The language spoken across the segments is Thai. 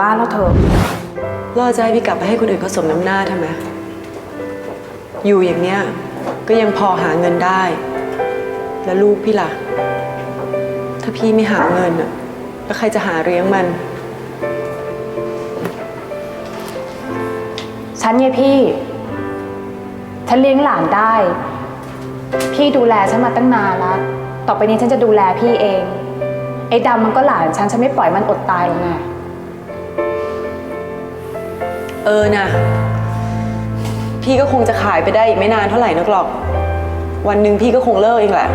บ้านแล้วเถอะล่อใจะให้พี่กลับไปให้คนอื่นเขาสมน้ำหน้าทำไมอยู่อย่างเนี้ยก็ยังพอหาเงินได้ แล้วลูกพี่ล่ะ ถ้าพี่ไม่หาเงินอะแล้วใครจะหาเลี้ยงมัน ฉันไงพี่ ฉันเลี้ยงหลานได้ พี่ดูแลฉันมาตั้งนานแล้ว ต่อไปนี้ฉันจะดูแลพี่เอง ไอ้ดำมันก็หลานฉัน ฉันไม่ปล่อยมันอดตายหรอกไง เออนะ พี่ก็คงจะขายไปได้อีกไม่นานเท่าไหร่นักหรอก วันหนึ่งพี่ก็คงเลิกเองแหละ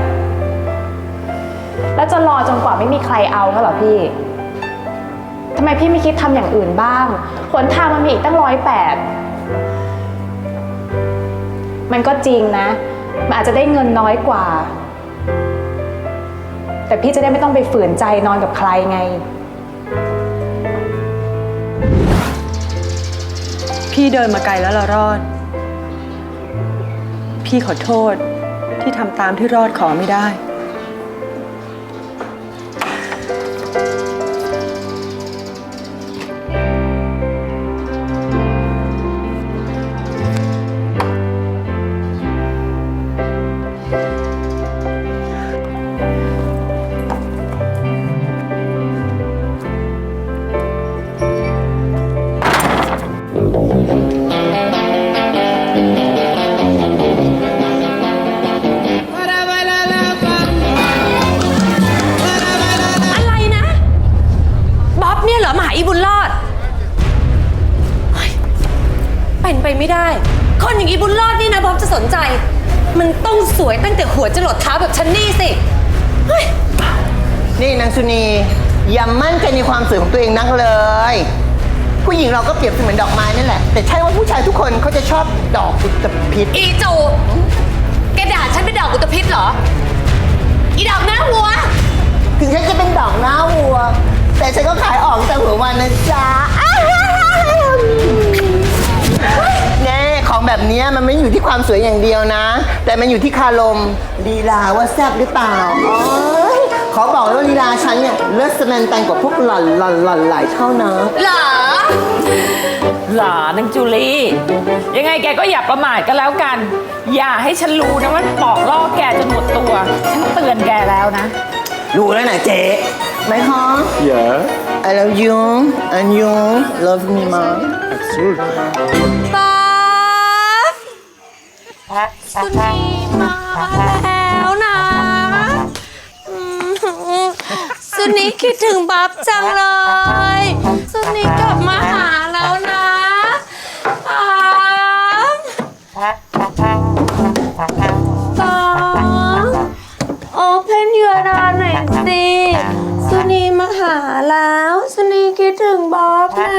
แล้วจะรอจนกว่าไม่มีใครเอาก็เหรอพี่ ทำไมพี่ไม่คิดทำอย่างอื่นบ้างหนทางมันมีอีกตั้งร้อยแปด มันก็จริงนะ มันอาจจะได้เงินน้อยกว่า แต่พี่จะได้ไม่ต้องไปฝืนใจนอนกับใครไง พี่เดินมาไกลแล้วเรารอด พี่ขอโทษที่ทำตามที่รอดขอไม่ได้ ตัวเองนักเลย ผู้หญิงเราก็เปรียบเสมือนดอกไม้นั่นแหละ แต่ใช่ว่าผู้ชายทุกคนเขาจะชอบดอกอุตภิษอีจูแกด่าฉันเป็นดอกอุตภิษเหรอ อีดอกหน้าวัว ถึงฉันจะเป็นดอกหน้าวัว แต่ฉันก็ขายออกแต่หัววันนะจ๊ะอ้าวแน่ของแบบเนี้ยมันไม่อยู่ที่ความสวยอย่างเดียวนะ แต่มันอยู่ที่คารมลีลาว่าแซ่บหรือเปล่าอ๋อย ขอบอกเลยว่าลีลาฉันเนี่ยเลิศสแมนแตงกว่าพวกหล่อนหล่อนหล่อนหลายเท่านะ เหรอหลานางจูลี่ ยังไงแกก็อย่าประมาทกันแล้วกัน อย่าให้ฉันรู้นะว่าปอกล่อแกจนหมดตัว ฉันเตือนแกแล้วนะ รู้แล้วนะเจ๊ไม่ฮะ Yeah, I love you and you love me มั้ง absolutely. ป๊าบสุนีมาแล้ว สุนีคิดถึงบ๊อบจังเลย สุนีกลับมาหาแล้วนะป๊าบป๊าบโอเพนยูดาหน่อยสิสุนีมาหาแล้ว สุนีคิดถึงบ๊อบนะ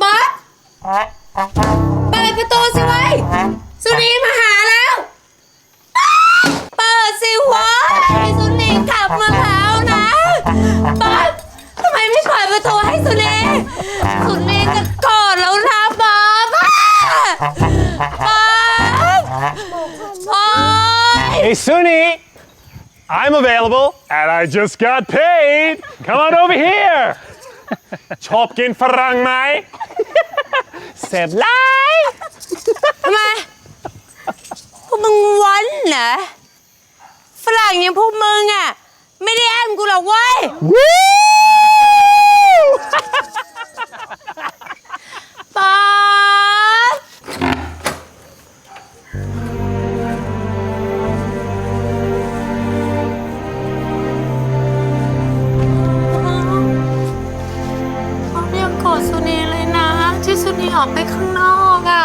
ป๊อปเปิดประตูสิไว้ สุนีมาหา นีสุนีจะกอดแล้วนะป๊อปอะป๊อปป๊อป Hey, Sunny, I'm available and I just got paid. Come on over here. ชอบกินฝรั่งไหมเสพไลายทำไมพวกมึงวันเหรอฝรั่งอย่างพวกมึงอะ ไม่ได้แอมกูหรอกเว้ยป๊ นีออกไปข้างนอกอะ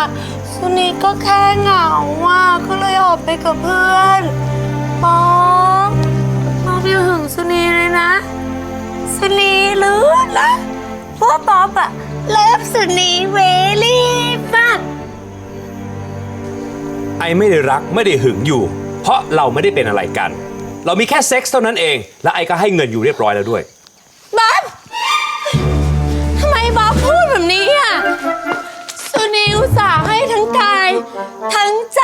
สุนีก็แค่เหงาอะก็เลยออกไปกับเพื่อนป๊อปป๊อปอย่าหึงสุนีเลยนะ สุนีรู้ละเพราะป๊อปอะเลิฟสุนีเวลี่มากไอไม่ได้รักไม่ได้หึงอยู่ เพราะเราไม่ได้เป็นอะไรกัน เรามีแค่เซ็กส์เท่านั้นเอง และไอก็ให้เงินอยู่เรียบร้อยแล้วด้วยบ๊อบ อุตส่าห์ให้ทั้งกาย ทั้งใจ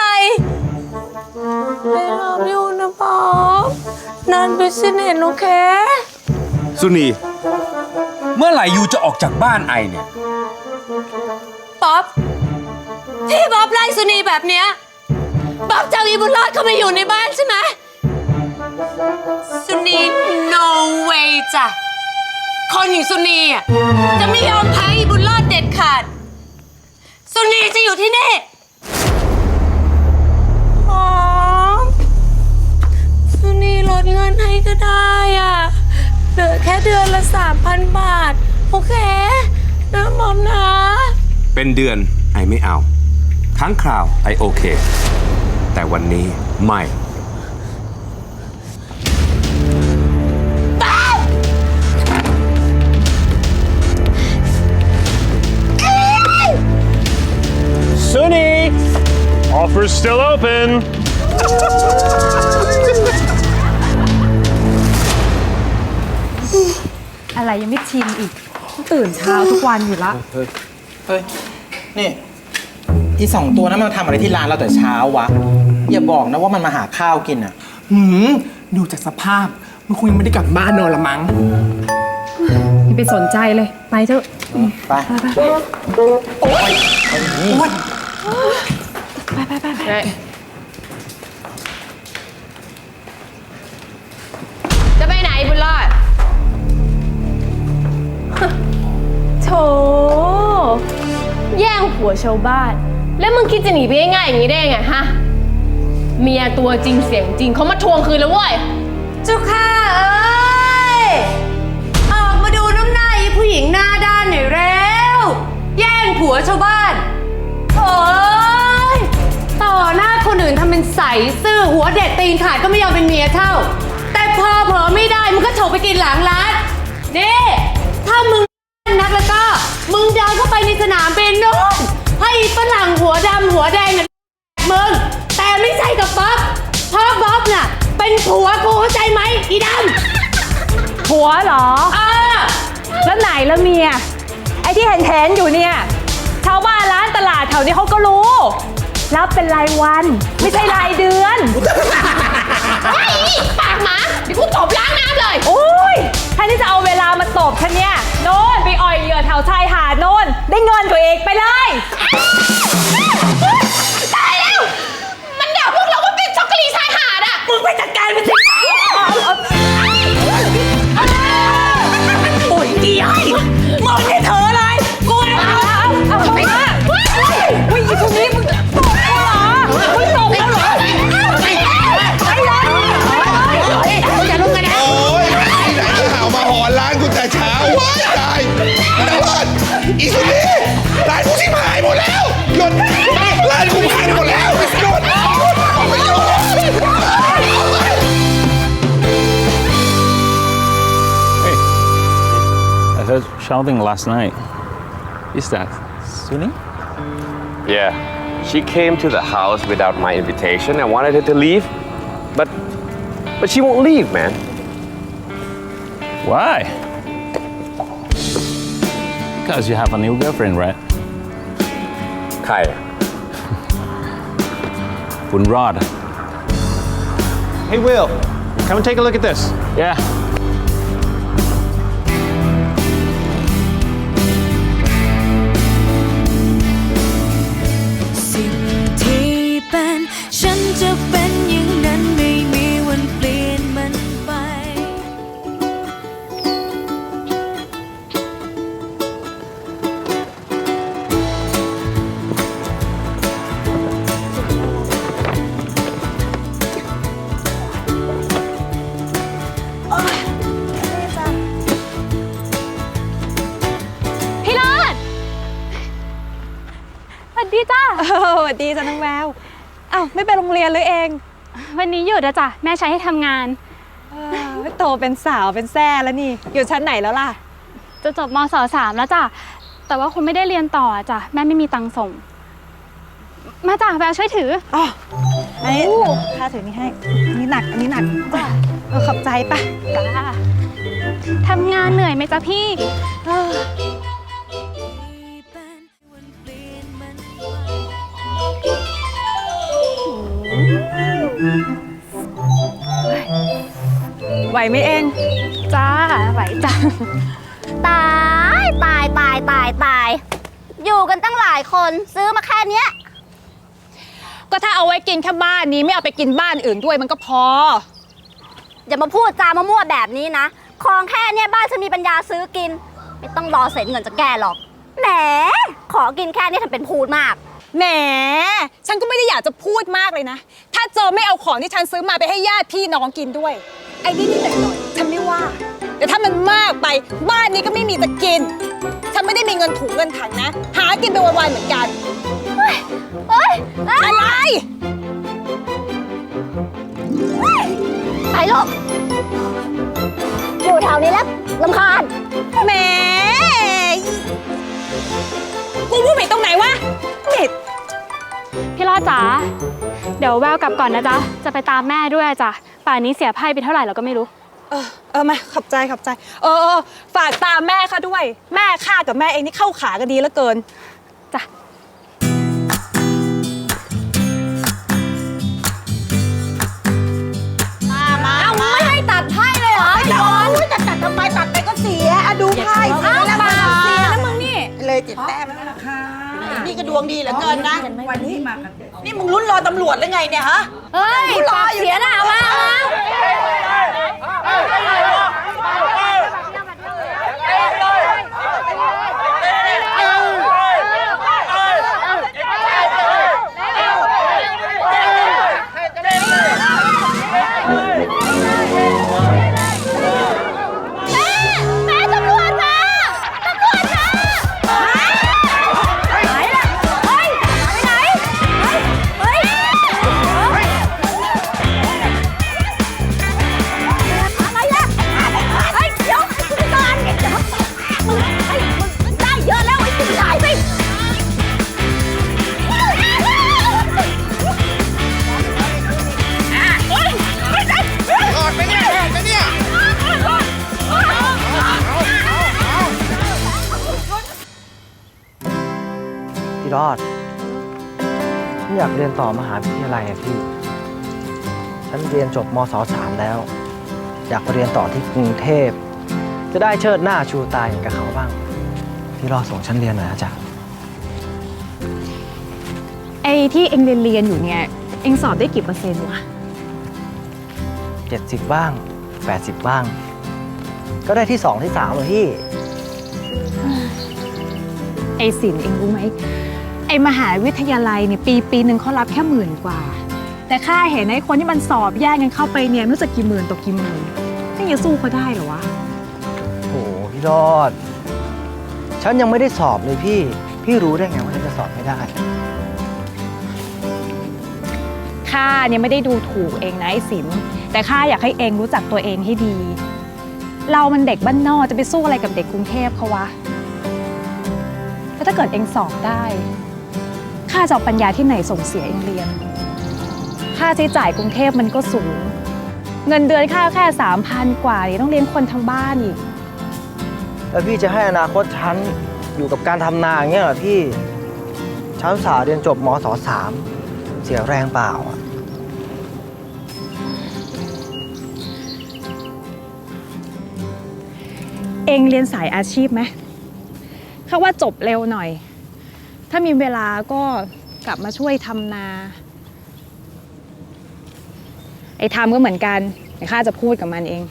I love you นะบ๊อบ non business โอเค สุนี เมื่อไหร่ยูจะออกจากบ้านไอเนี่ย ป๊อปที่บ๊อบไล่สุนีแบบเนี้ยบ๊อบจะเอาอีบุญรอดเข้ามาอยู่ในบ้านใช่ไหมสุนี no way จ้ะคนอย่างสุนีอะจะไม่ยอมแพ้อีบุญรอดเด็ดขาด สุนีจะอยู่ที่นี่หอมสุนีลดเงินให้ก็ได้อะ เหลือแค่เดือนละสามพันบาท โอเค นะหมอมนะ เป็นเดือนไอไม่เอา ครั้งคราวไอโอเค แต่วันนี้ไม่ Offer's still open. อะไรยังไม่ชิมอีก ตื่นเช้าทุกวันอยู่ละเฮ้ย นี่ อีสองตัวนั้นมันทำอะไรที่ร้านเราแต่เช้าวะ อย่าบอกนะว่ามันมาหาข้าวกินอะ หืม ดูจากสภาพ มันคงยังไม่ได้กลับบ้านนอนละมั้งอย่าไปสนใจเลย ไปเถอะ ไป จะไปไหนบุญรอดโถแย่งผัวชาวบ้าน แล้วมึงคิดจะหนีไปง่ายๆอย่างนี้ได้ยังไงฮะ เมียตัวจริงเสียงจริงเขามาทวงคืนแล้วเว้ย เจ้าค่ะเอ้ย ออกมาดูน้ำหน้าอีผู้หญิงหน้าด้านหน่อยเร็วแย่งผัวชาวบ้าน คนอื่นทำเป็นใสซื่อหัวเด็ดตีนขาดก็ไม่ยอมเป็นเมียเท่า แต่พอเผลอไม่ได้มึงก็โฉบไปกินหลังร้านนี่ถ้ามึงนักแล้วก็มึงเดินเข้าไปในสนามบินนู่นให้อีฝรั่งหัวดำหัวแดงน่ะมึงแต่ไม่ใช่กับบ๊อบเพราะบ๊อบน่ะ เป็นผัวกูเข้าใจไหมอีดำผัวเหรอเออแล้วไหนแล้วเมีย ไอ้ที่เห็นเห็นๆอยู่เนี่ย ชาวบ้านร้านตลาดแถวนี้เขาก็รู้ รับเป็นรายวัน ไม่ใช่รายเดือน ไอ้นี่ปากหมาเดี๋ยวกูตบล้างน้ำเลย โอ้ยแทนที่จะเอาเวลามาตบฉันเนี่ย โน่นไปอ่อยเหยื่อแถวชาย something last night. Is that Sunny? Yeah. She came to the house without my invitation. I wanted her to leave, but but she won't leave, man. Why? Because you have a new girlfriend, right? Kaya. Bunrod. Hey, Will, come and take a look at this. Yeah, อ้าวไม่ไปโรงเรียนเลยเองวันนี้หยุดอะจ้ะแม่ใช้ให้ทำงานโตเป็นสาวเป็นแซ่แล้วนี่ อยู่ชั้นไหนแล้วล่ะ จะจบมศสามแล้วจ้ะแต่ว่าคุณไม่ได้เรียนต่ออะจ้ะแม่ไม่มีตังค์ส่ง มาจ้ะแววช่วยถือ อ๋ออันนี้ค่าถือนี่ให้ อันนี้หนัก อันนี้หนักจ้ะเออขอบใจปะจ้าทำงานเหนื่อยไหมจ๊ะพี่ เไหวไหมเอง จ้าไหวจ้าตายตายตายตายตาย อยู่กันตั้งหลายคนซื้อมาแค่เนี้ย ก็ถ้าเอาไว้กินแค่บ้านนี้ไม่เอาไปกินบ้านอื่นด้วยมันก็พอ อย่ามาพูดจามั่วๆแบบนี้นะของแค่เนี้ยบ้านฉันมีปัญญาซื้อกิน ไม่ต้องรอเสร็จเงินจากแกหรอกแหมขอกินแค่นี้ทำเป็นพูดมาก แหม ฉันก็ไม่ได้อยากจะพูดมากเลยนะ ถ้าเจอไม่เอาของที่ฉันซื้อมาไปให้ญาติพี่น้องกินด้วย ไอ้นี่นี่หน่อยๆฉันไม่ว่า แต่ถ้ามันมากไปบ้านนี้ก็ไม่มีจะกิน ฉันไม่ได้มีเงินถุงเงินถังนะ หากินไปวันๆเหมือนกันเฮ้ยเฮ้ยอะไร ไปลูกอยู่แถวนี้แล้วลำคาญ แหมกูพูด ผิดตรงไหนวะผิดพี่รอดจ๋า เดี๋ยวแววกลับก่อนนะจ๊ะ จะไปตามแม่ด้วยจ้ะ ป่านนี้เสียไพ่ไปเท่าไหร่เราก็ไม่รู้ เออเออมาขอบใจขอบใจ เออเออฝากตามแม่ข้าด้วย แม่ข้ากับแม่เองนี่เข้าขากันดีเหลือเกิน จ้ะ เอาไม่ให้ตัดไพ่เลยเหรอจอนจะตัดทำไมตัดไปก็เสียอะดูไพ่เสียแล้วมาเสียแล้วมึงนี่ เลยเจ็ดแต้มแล้วล่ะค่ะ นี่ก็ดวงดีเหลือเกินนะ วันนี้นี่มึงรุ่นรอตำรวจหรือไงเนี่ยฮะ เฮ้ยปากเสียหน้ามามา พี่รอด ฉันอยากเรียนต่อมหาวิทยาลัยอะพี่ ฉันเรียนจบมศสามแล้ว อยากไปเรียนต่อที่กรุงเทพ จะได้เชิดหน้าชูตาอย่างกับเขาบ้าง พี่รอดส่งฉันเรียนหน่อยนะจ๊ะ ไอ้ที่เองเรียนเรียนอยู่เนี่ย เองสอบได้กี่เปอร์เซ็นต์วะเจ็ดสิบบ้างแปดสิบบ้าง ก็ได้ที่สองที่สามเลยพี่ ไอ้สินเองรู้ไหม ไอ้มหาวิทยาลัยเนี่ยปีปีหนึ่งเขารับแค่หมื่นกว่า แต่ค่าเห็นไอ้คนที่มันสอบแย่งกันเข้าไปเนี่ยไม่รู้จะกี่หมื่นต่อกี่หมื่นนี่จะสู้เขาได้เหรอวะโหพี่รอด ฉันยังไม่ได้สอบเลยพี่ พี่รู้ได้ไงว่าฉันจะสอบไม่ได้ ข้าเนี่ยไม่ได้ดูถูกเองนะไอ้สินแต่ข้าอยากให้เองรู้จักตัวเองให้ดี เรามันเด็กบ้านนอกจะไปสู้อะไรกับเด็กกรุงเทพเขาวะแล้วถ้าเกิดเองสอบได้ ข้าจะเอาปัญญาที่ไหนส่งเสียเองเรียน ค่าใช้จ่ายกรุงเทพมันก็สูง เงินเดือนข้าแค่สามพันกว่านี่ต้องเลี้ยงคนทั้งบ้านอีก แล้วพี่จะให้อนาคตฉันอยู่กับการทำนาอย่างเงี้ยเหรอพี่ฉันอุตสาห์เรียนจบมศสามเสียแรงเปล่าอะเองเรียนสายอาชีพไหมเขาว่าจบเร็วหน่อย ถ้ามีเวลาก็กลับมาช่วยทำนา ไอ้ทำก็เหมือนกันเดี๋ยวข้าจะพูดกับมันเอง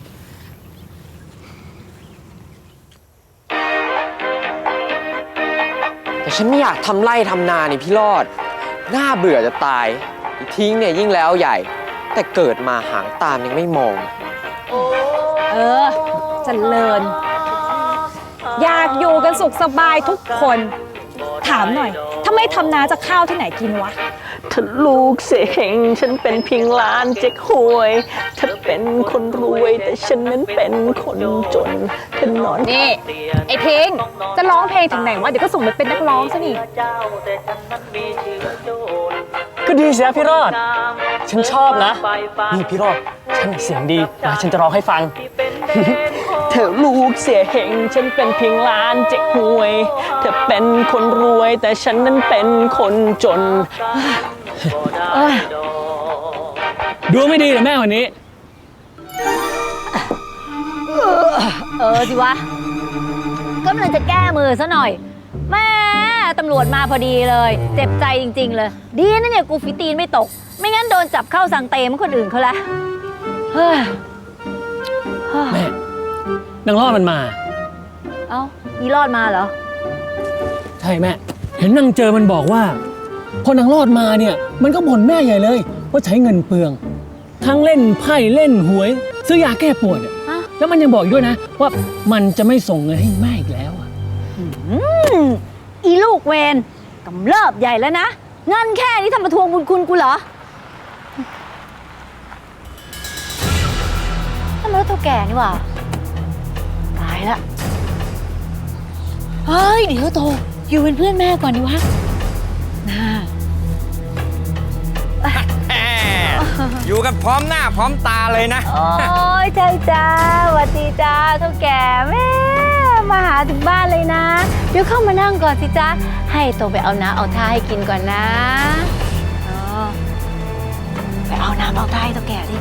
แต่ฉันไม่อยากทำไร่ทำนานี่พี่รอด น่าเบื่อจะตายอีกทิ้งเนี่ยยิ่งแล้วใหญ่ แต่เกิดมาหางตามยังไม่มอง เออเจริญ อยากอยู่กันสุขสบายทุกคน ถามหน่อยทำไมทำนาจะข้าวที่ไหนกินวะ ถ้าลูกเสียงฉันเป็นเพียงหล้านเจ๊กหวยเธอเป็นคนรวยแต่ฉันนั้นเป็นคนจนเธอนอนนี่ ไอ้พิงจะร้องเพลงถึงไหนวะ เดี๋ยวก็ส่งไปเป็นนักร้องซะนี่ ก็ดีเสียพี่รอด ฉันชอบนะ นี่พี่รอด ฉันเสียงดีมาฉันจะร้องให้ฟัง เธอลูกเสียเหงฉันเป็นเพียงหล้านเจ๊กหวย เธอเป็นคนรวยแต่ฉันนั้นเป็นคนจนเอ้ยดูไม่ดีเหรอแม่วันนี้ เออสิวะก็มันจะแก้มือซะหน่อย แม่ตำรวจมาพอดีเลย เจ็บใจจริง ๆ เลย ดีนะเนี่ยกูฟิตีนไม่ตก ไม่งั้นโดนจับเข้าสังเตเหมอนคนอื่นเขาละเฮ้ย แม่ นางรอดมันมา เอ้าอีรอดมาเหรอ ใช่แม่ เห็นนางเจอมันบอกว่า พอนางรอดมาเนี่ย มันก็บ่นแม่ใหญ่เลย ว่าใช้เงินเปลือง ทั้งเล่นไพ่เล่นหวย ซื้อยาแก้ปวดอะแล้วมันยังบอกอีกด้วยนะ ว่ามันจะไม่ส่งเงินให้แม่อีกแล้วอะอืมอีลูกเวนกำเริบใหญ่แล้วนะ เงินแค่นี้ทำมาทวงบุญคุณกูเหรอทำไมรถเท่าแก่นี่หว่าตาย ละเฮ้ยเดี๋ยวโตอยู่เป็นเพื่อนแม่ก่อนดีวะน่าอยู่กันพร้อมหน้าพร้อมตาเลยนะ โอ้ยใช่จ้าสวัสดีจ้าเท่าแก่แม่มาหาถึงบ้านเลยนะ เดี๋ยวเข้ามานั่งก่อนสิจ้าให้โตไปเอาน้ำเอาท่าให้กินก่อนนะเออไปเอาน้ำเอาท่าให้เท่าแก่ดิ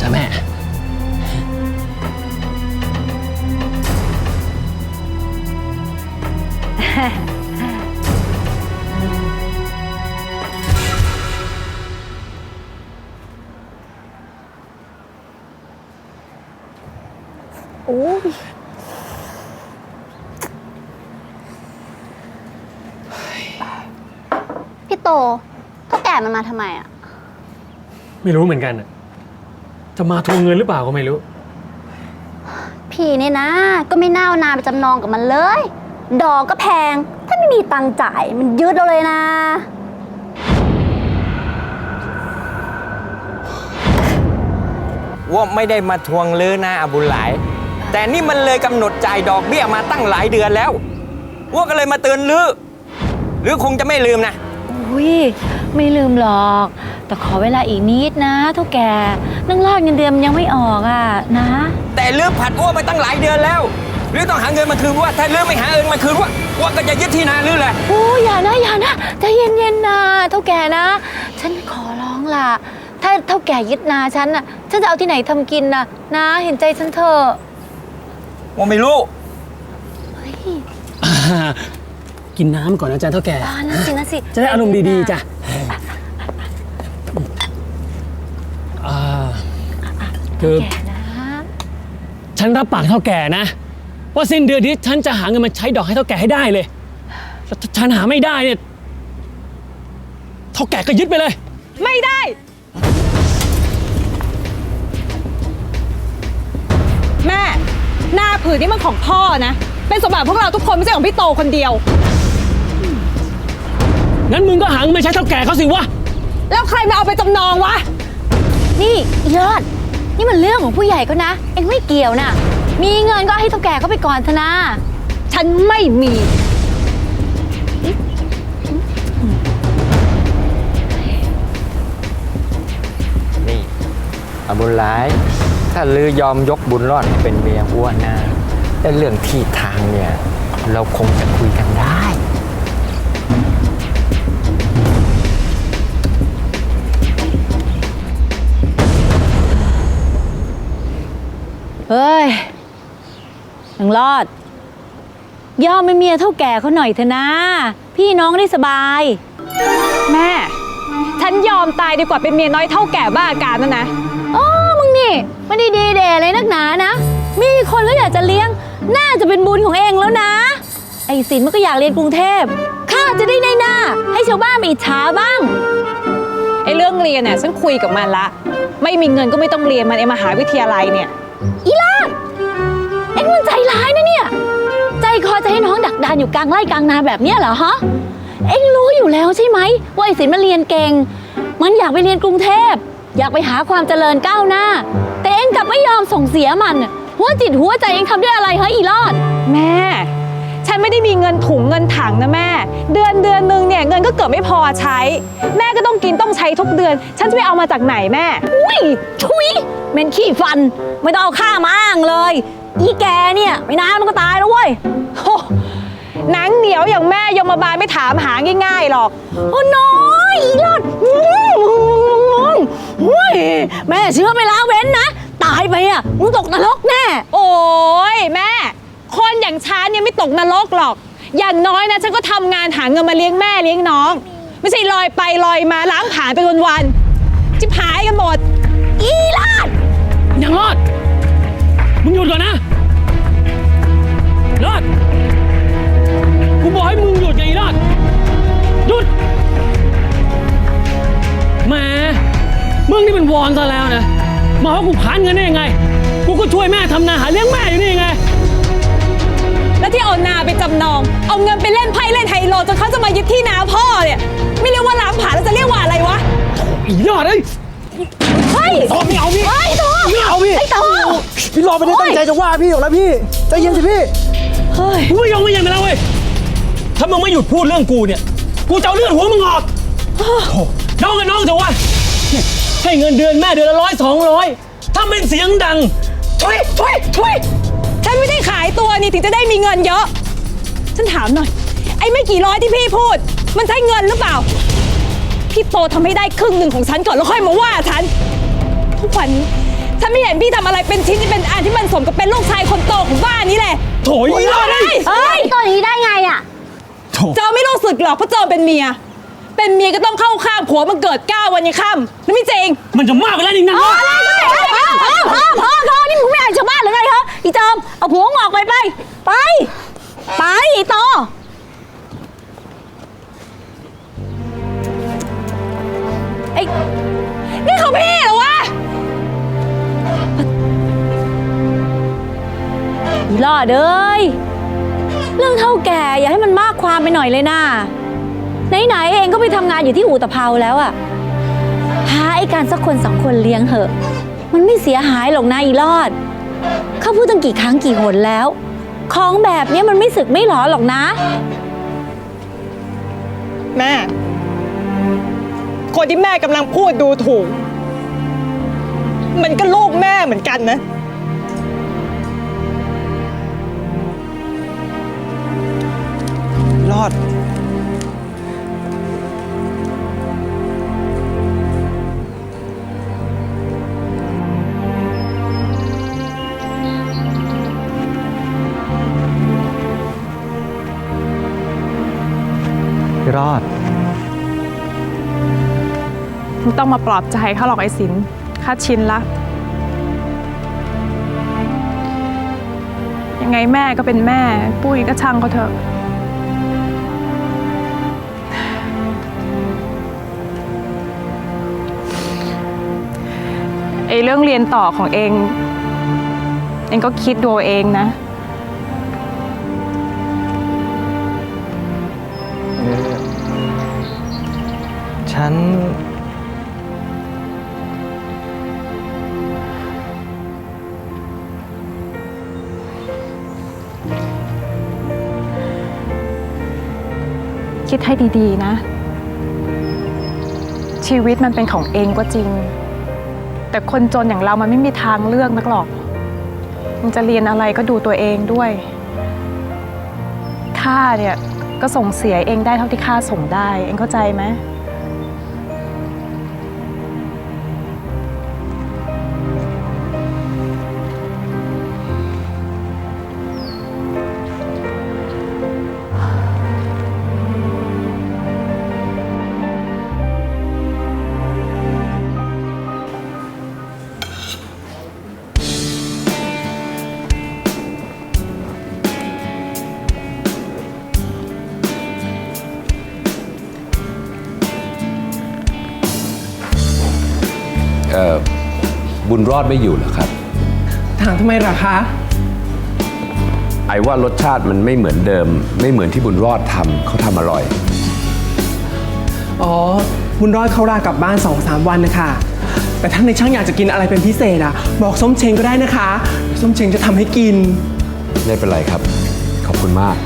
จ้าแม่ อ้ยพี่โตเท่าแก่มันมาทำไมอะ ไม่รู้เหมือนกันอะจะมาทวงเงินหรือเปล่าก็ไม่รู้ พี่เนี่ยนะ ก็ไม่น่าเอานาไปจำนองกับมันเลย ดอกก็แพง ถ้าไม่มีตังค์จ่ายมันยึดเราเลยนะ ว่าไม่ได้มาทวงลือนะอาบุญหลาย แต่นี่มันเลยกำหนดจ่ายดอกเบี้ยมาตั้งหลายเดือนแล้วว่าก็เลยมาเตือนลือหรือคงจะไม่ลืมนะอุ้ยไม่ลืมหรอก แต่ขอเวลาอีกนิดนะเท่าแก่นั่งรอดเงินเดือนมันยังไม่ออกอะนะ แต่ลือผัดอ้วไปตั้งหลายเดือนแล้วหรือต้องหาเงินมาคืนว่าถ้าลือไม่หาเงินมาคืนว่าว่าก็จะยึดที่นาลือแหละโอ้ยอย่านะอย่านะใจเย็นๆนะเท่าแก่นะ ฉันขอร้องล่ะ ถ้าเท่าแก่ยึดนาฉันน่ะฉันจะเอาที่ไหนทำกินน่ะนะเห็นใจฉันเถอะ ว่าไม่รู้กินน้ำก่อนนะจ๊ะเท่าแก่ อ่านั่นสินั่นสิจะได้อารมณ์ดีๆจ้ะอ่าคือฉันรับปากเท่าแก่นะ ว่าสิ้นเดือนนี้ฉันจะหาเงินมาใช้ดอกให้เท่าแก่ให้ได้เลยแล้วถ้าฉันหาไม่ได้เนี่ยเท่าแก่ก็ยึดไปเลย ไม่ได้ แม่ หน้าผืนนี่มันของพ่อนะ เป็นสมบัติพวกเราทุกคนไม่ใช่ของพี่โตคนเดียว งั้นมึงก็หาเงินมาใช้เท่าแก่เขาสิวะ แล้วใครมาเอาไปจำนองวะ นี่อียอด นี่มันเรื่องของผู้ใหญ่เขานะ เอ็งไม่เกี่ยวนะ มีเงินก็ให้เท่าแก่เขาไปก่อนเถอะนะ ฉันไม่มี นี่อาบุญหลาย ถ้าลือยอมยกบุญรอดให้เป็นเมียอ้วนนะแต่เรื่องที่ทางเนี่ย เราคงจะคุยกันได้ เฮ้ยยังรอด ยอมเป็นเมียเท่าแก่เขาหน่อยเถอะนะ พี่น้องได้สบาย แม่ ฉันยอมตายดีกว่าเป็นเมียน้อยเท่าแก่บ้าอาการนั่นนะอ๋อมึงนี่ ไม่ได้ดีเดอะไรนักหนานะ มีคนก็อยากจะเลี้ยง น่าจะเป็นบุญของเองแล้วนะ ไอ้สินมันก็อยากเรียนกรุงเทพข้าจะได้ในหน้า ให้ชาวบ้านมาอิจฉาบ้าง ไอ้เรื่องเรียนเนี่ยฉันคุยกับมันละ ไม่มีเงินก็ไม่ต้องเรียนมันไอ้มหาวิทยาลัยเนี่ย อีลาดเอ็งมันใจร้ายนะเนี่ย ใจคอจะให้น้องดักดานอยู่กลางไร่กลางนาแบบเนี้ยเหรอฮะ เอ็งรู้อยู่แล้วใช่ไหมว่าไอ้สินมันเรียนเก่ง มันอยากไปเรียนกรุงเทพ อยากไปหาความเจริญก้าวหน้า แต่เอ็งกลับไม่ยอมส่งเสียมัน หัวจิตหัวใจเอ็งทำด้วยอะไรฮะอีลอด แม่ ฉันไม่ได้มีเงินถุงเงินถังนะแม่ เดือนเดือนหนึงเนี่ยเงินก็เกิดไม่พอใช้ แม่ก็ต้องกินต้องใช้ทุกเดือน ฉันจะไปเอามาจากไหนแม่ อุ้ยชุยเมนขี้ฟัน ไม่ต้องเอาข้ามาอ้างเลย อีแกเนี่ย ไม่นานมันก็ตายแล้วเว้ยโอ้ หนังเหนียวอย่างแม่ยมบาลไม่ถามหาง่ายๆหรอก โอ้น้อยอีรอดอื้อหือเฮ้ยแม่เชื่อไปแล้วเว้นนะ ตายไปอะมึงตกนรกแน่ โอ้ยแม่ คนอย่างฉันเนี่ยไม่ตกนรกหรอก อย่างน้อยนะฉันก็ทำงานหาเงินมาเลี้ยงแม่เลี้ยงน้อง ไม่ใช่ลอยไปลอยมาล้างผ่านไปวันๆจิบหายกันหมด อีลาดยังรอด มึงหยุดก่อนนะ ดแหมมึงนี่เป็นวอนซะแล้วนะมาว่ากูผ่านเงินได้ยังไง กูก็ช่วยแม่ทำนาหาเลี้ยงแม่อยู่นี่ไง แล้วที่เอานาไปจำนอง เอาเงินไปเล่นไพ่เล่นไฮโลจนเขาจะมายึดที่นาพ่อเนี่ย ไม่เรียกว่าล้างผ่านแล้วจะเรียกว่าอะไรวะอียอดเอ้ยเฮ้ยต่อไม่เอาพี่เฮ้ยต่อไม่เอาพี่ไอ้ต่อพี่รอไม่ได้ตั้งใจจะว่าพี่หรอกนะพี่ใจเย็นสิพี่เฮ้ยกูไม่ยอมไม่ยังไปแล้วเว้ยถ้ามึงไม่หยุดพูดเรื่องกูเนี่ย กูจะเอาเลือดหัวมึงออกโอ้น้องกับน้องเถอะวะเนี่ยให้เงินเดือนแม่เดือนละร้อยสองร้อยถ้าเป็นเสียงดังทุยทุยทุยฉันไม่ได้ขายตัวนี่ถึงจะได้มีเงินเยอะ ฉันถามหน่อย ไอ้ไม่กี่ร้อยที่พี่พูด มันใช้เงินหรือเปล่า พี่โตทำให้ได้ครึ่งหนึ่งของฉันก่อนแล้วค่อยมาว่าฉัน ทุกวันนี้ฉันไม่เห็นพี่ทำอะไรเป็นชิ้นที่เป็นอันที่มันสมกับเป็นลูกชายคนโตของบ้านนี้แหละโถยโอ้ยอีรอดเลเอ้ยยเอ้ยตัวอย่างนี้ได้ไงอะ เจอไม่รู้สึกหรอกเพราะเจอเป็นเมีย เป็นเมียก็ต้องเข้าข้างผัวมันเกิดก้าววันยังค่ำนั่นไม่จริงมันจะมากไปแล้วนี่นะพอแล้วพอพอพอพอนี่มึงไม่อายชาวบ้านหรือไงฮะอีจอมเอาผัวงอกไปไป ไป ไปอีโตไอ้นี่เขาพี่เหรอวะอีรอดเอ้ย เรื่องเท่าแก่อย่าให้มันมากความไปหน่อยเลยนะไหนๆเองก็ไปทำงานอยู่ที่อู่ตะเภาแล้วอะหาไอ้การสักคนสองคนเลี้ยงเหอะ มันไม่เสียหายหรอกนะอีรอด เขาพูดตั้งกี่ครั้งกี่หนแล้ว ของแบบนี้มันไม่สึกไม่หลอหรอกนะ แม่ คนที่แม่กำลังพูดดูถูก มันก็ลูกแม่เหมือนกันนะ อด พี่รอด ไม่ต้องมาปลอบใจเขาหรอกไอ้สินข้าชินละ ยังไงแม่ก็เป็นแม่ ปุ้ยก็ช่างเขาเถอะ ไอเรื่องเรียนต่อของเอง เองก็คิดดูเอาเองนะ ฉัน คิดให้ดีๆนะ ชีวิตมันเป็นของเองก็จริง แต่คนจนอย่างเรามันไม่มีทางเลือกนักหรอกมันจะเรียนอะไรก็ดูตัวเองด้วยข้าเนี่ยก็ส่งเสียเองได้เท่าที่ข้าส่งได้ เองเข้าใจไหม อ่อบุญรอดไม่อยู่เหรอครับ ถามทำไมล่ะคะ ไอ้ว่ารสชาติมันไม่เหมือนเดิม ไม่เหมือนที่บุญรอดทำเขาทำอร่อย อ๋อ บุญรอดเขาลากลับบ้าน2อสามวันนะคะ แต่ถ้าในช่างอยากจะกินอะไรเป็นพิเศษอะบอกส้มเชงก็ได้นะคะเดี๋ยวส้มเชงจะทำให้กิน ไม่เป็นไรครับ ขอบคุณมาก